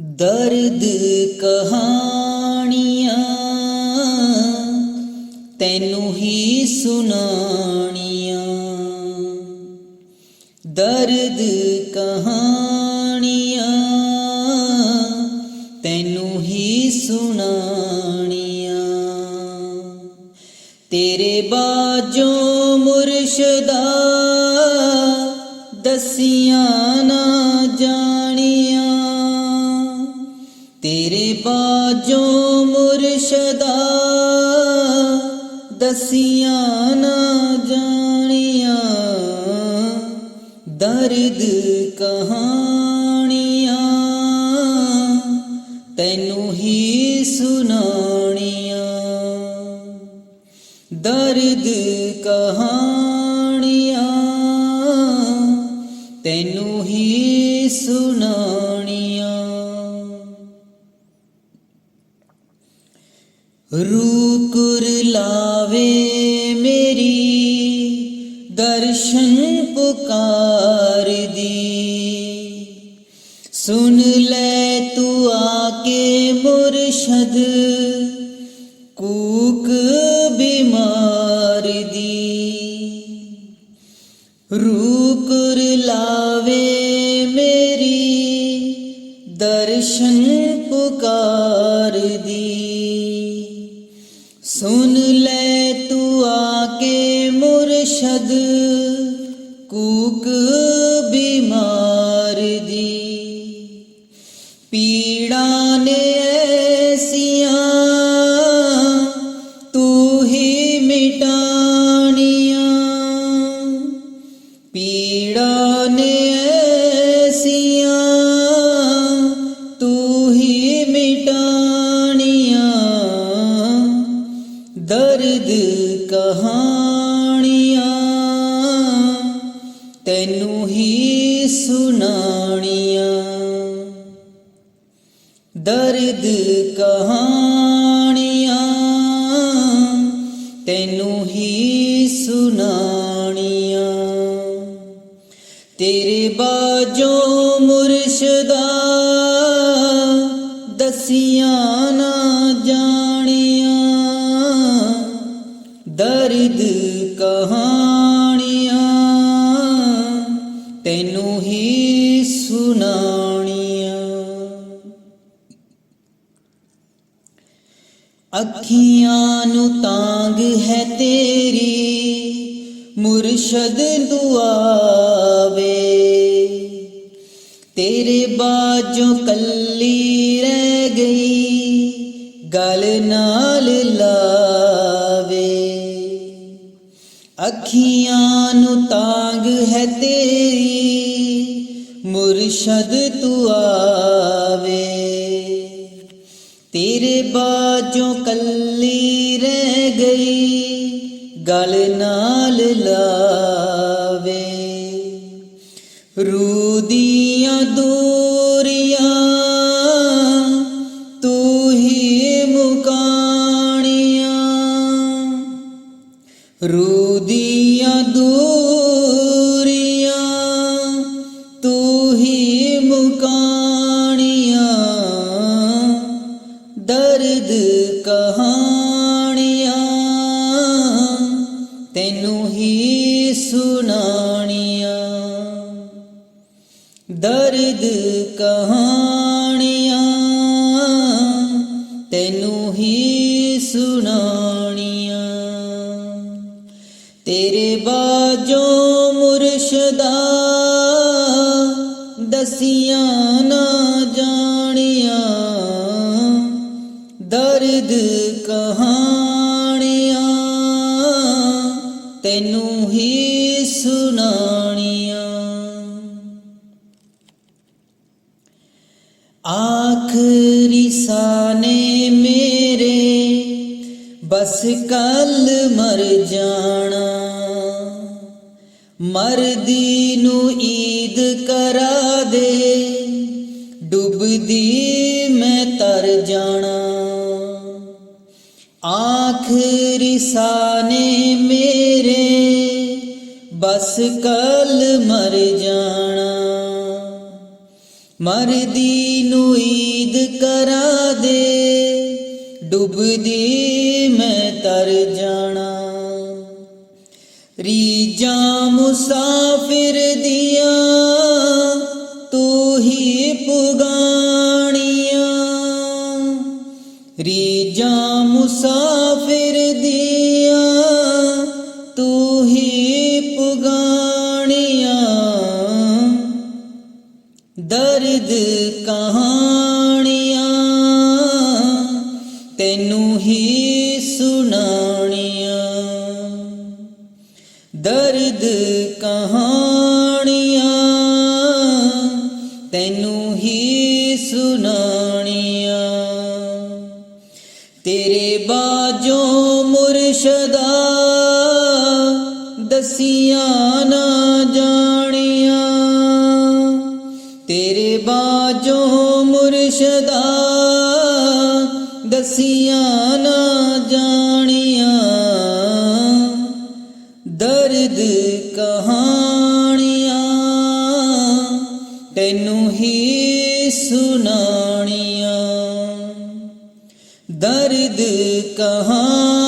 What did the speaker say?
ਦਰਦ ਕਹਾਣੀਆਂ ਤੈਨੂੰ ਹੀ ਸੁਣਾਣੀਆਂ। ਦਰਦ ਕਹਾਣੀਆਂ ਤੈਨੂੰ ਹੀ ਸੁਣਾਣੀਆਂ। ਤੇਰੇ ਬਾਝੋਂ ਮੁਰਸ਼ਦਾ ਦਸੀਆਂ ਨਾ ਜੋ ਮੁਰਸ਼ਦਾ ਦਸੀਆਂ ਨਾ ਜਾਣੀਆਂ, ਦਰਦ ਕਹਾਣੀਆਂ ਤੈਨੂੰ ਹੀ ਸੁਣਾਣੀਆਂ। ਦਰਦ ਕਹਾਣੀਆਂ ਤੈਨੂੰ ਹੀ ਸੁਣਾਣੀਆਂ। ਰੂ ਕੁਰਲਾਵੇ ਮੇਰੀ, ਦਰਸ਼ਨ ਪੁਕਾਰਦੀ ਸੁਣ ਲੈ ਤੂੰ ਆ ਕੇ ਮੁਰਸ਼ਦ, ਕੂਕ ਬਿਮਾਰ ਦੀ। ਰੂ ਕੁਰਲਾਵੇ ਮੇਰੀ, ਦਰਸ਼ਨ ਪੁਕਾਰ ਕੇ ਮੁਰਸ਼ਦ, ਕੂਕ ਬਿਮਾਰ ਦੀ ਪੀੜਾਂ ਨੇ ਐਸੀਆਂ, ਤੂੰ ਹੀ ਮਿਟਾਣੀਆਂ। ਪੀੜਾਂ ਨੇ ਐਸੀਆਂ, ਤੂੰ ਹੀ ਮਿਟਾਣੀਆਂ। ਦਰਦ ਕਹਾਣੀਆਂ ਤੈਨੂੰ ਹੀ ਸੁਣਾਣੀਆਂ। ਦਰਦ ਕਹਾਣੀਆਂ ਤੈਨੂੰ ਹੀ ਸੁਣਾਣੀਆਂ। ਤੇਰੇ ਬਾਝੋਂ ਮੁਰਸ਼ਦਾ ਦਸੀਆਂ ਕਹਾਣੀਆਂ ਤੈਨੂੰ ਹੀ ਸੁਣਾਣੀਆਂ ਅੱਖੀਆਂ ਨੂੰ ਤਾਂਗ ਹੈ ਤੇਰੀ, ਮੁਰਸ਼ਦ ਦੁਆਵੇ। ਤੇਰੇ ਬਾਝੋਂ ਕੱਲੀ ਰਹਿ ਗਈ, ਗਲ ਨਾਲ ਲਾ ਅੱਖੀਆਂ ਨੂੰ ਤਾਂਗ ਹੈ ਤੇਰੀ, ਮੁਰਸ਼ਦ ਤੂੰ ਆਵੇ। ਤੇਰੇ ਬਾਝੋਂ ਕੱਲੀ ਰਹਿ ਗਈ, ਗਲ ਨਾਲ ਲਾਵੇ। ਰੂ ਦੀਆਂ ਦੋ ਦਰਦ ਕਹਾਣੀਆਂ ਤੈਨੂੰ ਹੀ ਸੁਣਾਣੀਆਂ ਤੇਰੇ ਬਾਝੋਂ ਮੁਰਸ਼ਦਾ ਦਸੀਆਂ ਨਾ ਜਾਣੀਆਂ। ਦਰਦ ਕਹਾਣੀਆਂ ਤੈਨੂੰ ਆਖਰੀ ਸਾਨੇ ਮੇਰੇ, ਬਸ ਕੱਲ ਮਰ ਜਾਣਾ। ਮਰਦੀ ਨੂੰ ਈਦ ਕਰਾ ਦੇ, ਡੁੱਬਦੀ ਮੈਂ ਤਰ ਜਾਣਾ। ਆਖਰੀ ਸਾਨੇ ਮੇਰੇ, ਬਸ ਕੱਲ ਮਰ ਜਾਣਾ। ਮਰਦੀ ਨੂੰ ਈਦ ਕਰਾ ਦੇ। ਡੁੱਬਦੀ ਮੈਂ ਤਰ ਜਾਣਾ। ਰੀਜਾਂ ਮੁਸਾਫਿਰ ਦੀਆਂ ਤੂੰ ਹੀ ਪੁਗਾਣੀਆਂ। ਰੀਜਾਂ ਮੁਸਾਫਿਰ ਦਰਦ ਕਹਾਣੀਆਂ ਤੈਨੂੰ ਹੀ ਸੁਣਾਣੀਆਂ। ਦਰਦ ਕਹਾਣੀਆਂ ਤੈਨੂੰ ਹੀ ਸੁਣਾਣੀਆਂ। ਤੇਰੇ ਬਾਜੋ ਮੁਰਸ਼ਦਾ ਦਸੀਆਂ ਨਾ ਦਰਦ ਕਹਾਣੀਆਂ ਤੈਨੂੰ ਹੀ ਸੁਣਾਣੀਆਂ ਦਰਦ ਕਹਾਣੀਆਂ